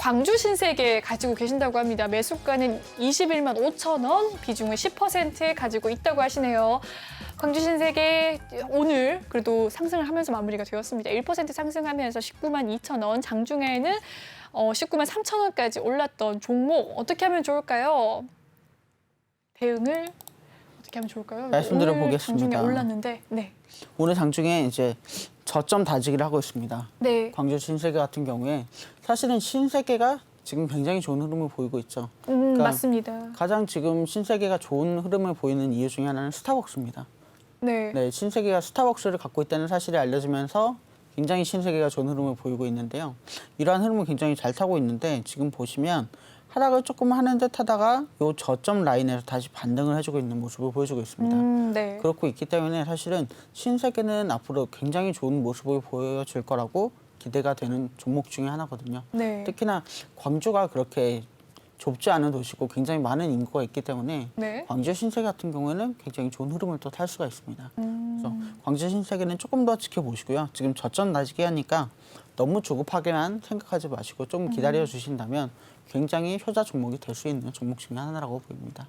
광주 신세계 가지고 계신다고 합니다. 매수가는 21만 5천 원, 비중은 10% 가지고 있다고 하시네요. 광주 신세계 오늘 그래도 상승을 하면서 마무리가 되었습니다. 1% 상승하면서 19만 2천 원, 장중에는 어, 19만 3천 원까지 올랐던 종목 어떻게 하면 좋을까요? 대응을 어떻게 하면 좋을까요? 말씀드려 보겠습니다. 장중에 올랐는데, 네, 오늘 장중에 이제 저점 다지기를 하고 있습니다. 네, 광주 신세계 같은 경우에 사실은 신세계가 지금 굉장히 좋은 흐름을 보이고 있죠. 음, 그러니까 맞습니다. 가장 지금 신세계가 좋은 흐름을 보이는 이유 중에 하나는 스타벅스입니다. 네, 네, 신세계가 스타벅스를 갖고 있다는 사실이 알려지면서 굉장히 신세계가 좋은 흐름을 보이고 있는데요. 이러한 흐름을 굉장히 잘 타고 있는데 지금 보시면 하락을 조금 하는 듯 하다가 요 저점 라인에서 다시 반등을 해주고 있는 모습을 보여주고 있습니다. 음, 네, 그렇고 있기 때문에 사실은 신세계는 앞으로 굉장히 좋은 모습을 보여줄 거라고 기대가 되는 종목 중에 하나거든요. 네, 특히나 광주가 그렇게 좁지 않은 도시고 굉장히 많은 인구가 있기 때문에 네. 광주 신세계 같은 경우에는 굉장히 좋은 흐름을 또 탈 수가 있습니다. 음. 그래서 광주 신세계는 조금 더 지켜보시고요. 지금 저점 나지게 하니까 너무 조급하게만 생각하지 마시고 좀 기다려 주신다면 굉장히 효자 종목이 될 수 있는 종목 중에 하나라고 보입니다.